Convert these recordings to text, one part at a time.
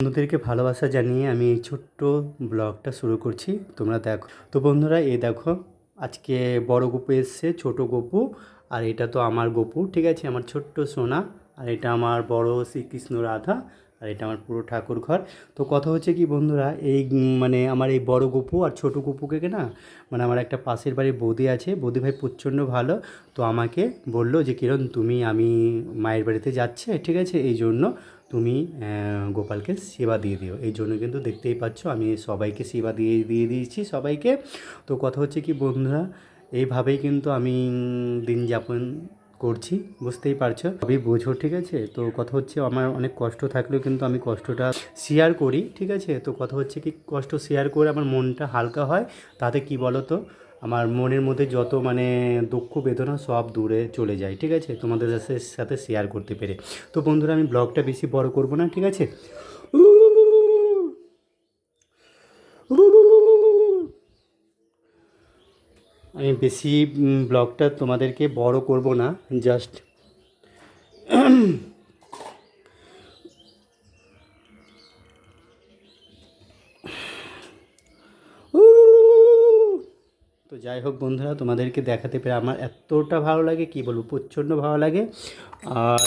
বন্ধুদেরকে ভালোবাসা জানিয়ে আমি এই ছোট্ট ব্লগটা শুরু করছি। তোমরা দেখো। তো বন্ধুরা, এই দেখো, আজকে বড় গপু এসছে, ছোট গপু, আর এটা তো আমার গপু, ঠিক আছে? আমার ছোট্ট সোনা, আর এটা আমার বড় শ্রীকৃষ্ণ রাধা আর এটা আমার পুরো ঠাকুর ঘর তো কথা হচ্ছে কি বন্ধুরা, এই মানে আমার এই বড় গপু আর ছোট গপুকে না মানে আমার একটা পাশের বাড়ির বৌদি আছে, বৌদি ভাই প্রচণ্ড ভালো, তো আমাকে বলল যে, কিরণ, তুমি, আমি মায়ের বাড়িতে যাচ্ছে, ঠিক আছে? এই জন্য তুমি গোপালকে সেবা দিয়ে দিও। এই জন্য কিন্তু দেখতেই পাচ্ছ, আমি সবাইকে সেবা দিয়ে দিয়ে দিয়েছি সবাইকে। তো কথা হচ্ছে কি বন্ধুরা, এইভাবেই কিন্তু আমি দিন যাপন করছি, বুঝতেই পারছ? সবই বোঝো, ঠিক আছে? তো কথা হচ্ছে আমার অনেক কষ্ট থাকলেও কিন্তু আমি কষ্টটা শেয়ার করি, ঠিক আছে? তো কথা হচ্ছে কি, কষ্ট শেয়ার করে আমার মনটা হালকা হয়, তাতে কি বলো তো আমার মনের মধ্যে যত মানে দুঃখ, বেদনা সব দূরে চলে যায়, ঠিক আছে? তোমাদের সাথে সাথে শেয়ার করতে পেরে। তো বন্ধুরা, আমি ব্লগটা বেশি বড় করব না, ঠিক আছে? আমি বেশি ব্লগটা তোমাদেরকে বড় করব না জাস্ট তো যাই হোক বন্ধুরা, তোমাদেরকে দেখাতে পেরে আমার এতটা ভালো লাগে, কি বলব, প্রচণ্ড ভালো লাগে। আর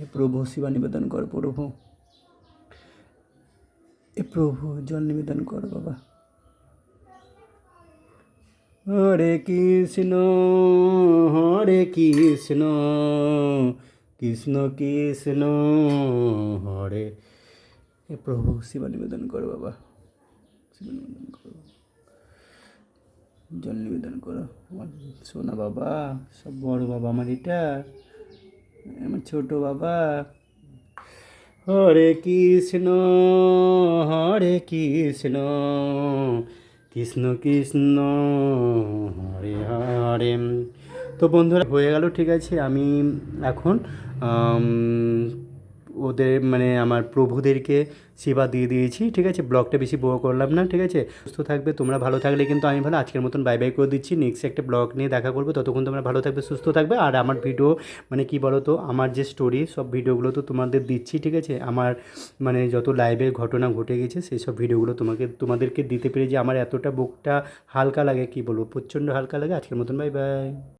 হে প্রভু, শিবা নিবেদন কর প্রভু। এ প্রভু, জল নিবেদন কর বাবা। হরে কৃষ্ণ হরে কৃষ্ণ কৃষ্ণ কৃষ্ণ, হরে। হে প্রভু, শিবা নিবেদন করো বাবা। শিবা নিবেদন করো জল নিবেদন করো। আমার সোনা বাবা, সব বড় বাবা আমার এটা। আমার ছোট বাবা। হরে কৃষ্ণ হরে কৃষ্ণ কৃষ্ণ কৃষ্ণ, হরে হরে। তো বন্ধুরা, হয়ে গেল, ঠিক আছে। আমি এখন ওদের মানে আমার প্রভুদেরকে সেবা দিয়ে দিয়েছি, ঠিক আছে? ব্লগটা বেশি বড় করলাম না, ঠিক আছে? সুস্থ থাকবে, তোমরা ভালো থাকলে কিন্তু আমি ভালো, আজকের মতন বাই বাই করে দিচ্ছি। নেক্সট একটা ব্লগ নিয়ে দেখা করব, ততক্ষণ তোমরা ভালো থাকবে, সুস্থ থাকবে। আর আমার ভিডিও মানে কি বলো তো আমার যে স্টোরি সব ভিডিওগুলো তো তোমাদের দিচ্ছি, ঠিক আছে? আমার মানে যত লাইভের ঘটনা ঘটে গেছে, সেই সব ভিডিওগুলো তোমাকে, তোমাদেরকে দিতে পেরে যে আমার এতটা বুকটা হালকা লাগে, কি বলব, প্রচণ্ড হালকা লাগে। আজকের মতন বাই বাই